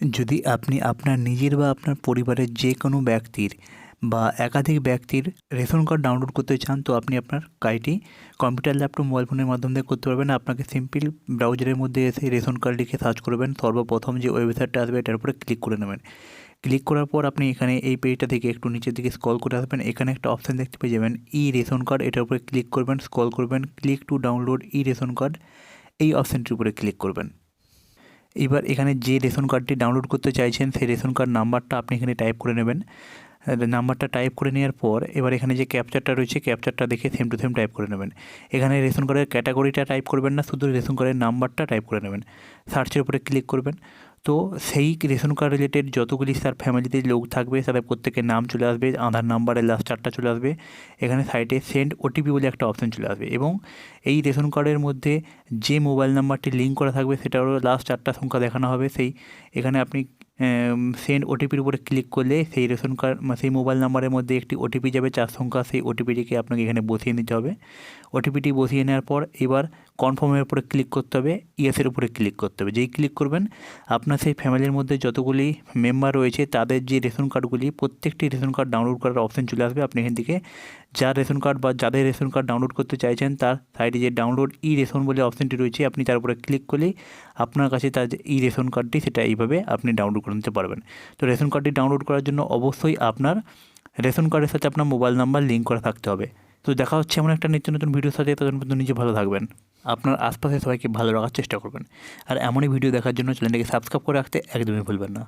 যদি আপনি আপনার নিজের বা আপনার পরিবারের যে কোনো ব্যক্তির বা একাধিক ব্যক্তির রেশন কার্ড ডাউনলোড করতে চান, তো আপনি আপনার কাজটি কম্পিউটার, ল্যাপটপ, মোবাইল ফোনের মাধ্যম করতে পারবেন। আপনাকে সিম্পল ব্রাউজারের মধ্যে এসে রেশন কার্ড লিখে সার্চ করবেন। সর্বপ্রথম যে ওয়েবসাইটটা আসবে, এটার উপরে ক্লিক করে নেবেন। ক্লিক করার পর আপনি এখানে এই পেজটা থেকে একটু নিচের দিকে স্ক্রল করে আসবেন। এখানে একটা অপশান দেখতে পেয়ে যাবেন ই রেশন কার্ড। এটার উপরে ক্লিক করবেন, স্ক্রল করবেন। Click to download e ration card. এই অপশানটির উপরে ক্লিক করবেন। এবার এখানে যে রেশন কার্ডটি ডাউনলোড করতে চাইছেন, সেই রেশন কার্ড নাম্বারটা আপনি এখানে টাইপ করে নেবেন। নাম্বারটা টাইপ করে নেওয়ার পর এবার এখানে যে ক্যাপচারটা রয়েছে ক্যাপচারটা দেখে সেম টু সেম টাইপ করে নেবেন। এখানে রেশন কার্ডের ক্যাটাগরিটা টাইপ করবেন না, শুধু রেশন কার্ডের নাম্বারটা টাইপ করে নেবেন। সার্চের উপরে ক্লিক করবেন। তো সেই রেশন কার্ড রিলেটেড যতগুলি তার ফ্যামিলিতে লোক থাকবে, তাদের প্রত্যেকের নাম চলে আসবে, আধার নাম্বারের লাস্ট চারটা চলে আসবে। এখানে সাইটে সেন্ড ওটিপি বলে একটা অপশন চলে আসবে এবং এই রেশন কার্ডের মধ্যে যে মোবাইল নাম্বারটি লিঙ্ক করা থাকবে, সেটারও লাস্ট চারটা সংখ্যা দেখানো হবে। সেই এখানে আপনি সেন্ড ওটিপির উপরে ক্লিক করলে সেই রেশন কার্ড সেই মোবাইল নাম্বারের মধ্যে একটি ওটিপি যাবে, চার সংখ্যা, সেই ওটিপিটিকে আপনাকে এখানে বসিয়ে নিতে হবে। ওটিপিটি বসিয়ে নেওয়ার পর এবার কনফার্মের উপরে ক্লিক করতে হবে ইয়েসের উপরে ক্লিক করতে হবে। যেই ক্লিক করবেন, আপনার সেই ফ্যামিলির মধ্যে যতগুলি মেম্বার রয়েছে, তাদের যে রেশন কার্ডগুলি প্রত্যেকটি রেশন কার্ড ডাউনলোড করার অপশান চলে আসবে। আপনি এখান থেকে যার রেশন কার্ড বা যাদের রেশন কার্ড ডাউনলোড করতে চাইছেন, তার সাইডে যে ডাউনলোড ই রেশন বলে অপশানটি রয়েছে, আপনি তার উপরে ক্লিক করলেই আপনার কাছে তার যে ই রেশন কার্ডটি সেটা এইভাবে আপনি ডাউনলোড করে নিতে পারবেন। তো রেশন কার্ডটি ডাউনলোড করার জন্য অবশ্যই আপনার রেশন কার্ডের সাথে আপনার মোবাইল নাম্বার লিঙ্ক করা থাকতে হবে। তো দেখা হচ্ছে এমন একটা নিত্য নতুন ভিডিওর সাথে তখন পর্যন্ত নিজে ভালো থাকবেন। আপনার আশপাশে সবাইকে ভালো রাখার চেষ্টা করবেন। আর এমনই ভিডিও দেখার জন্য চ্যানেলটিকে সাবস্ক্রাইব করে রাখতে একদমই ভুলবেন না।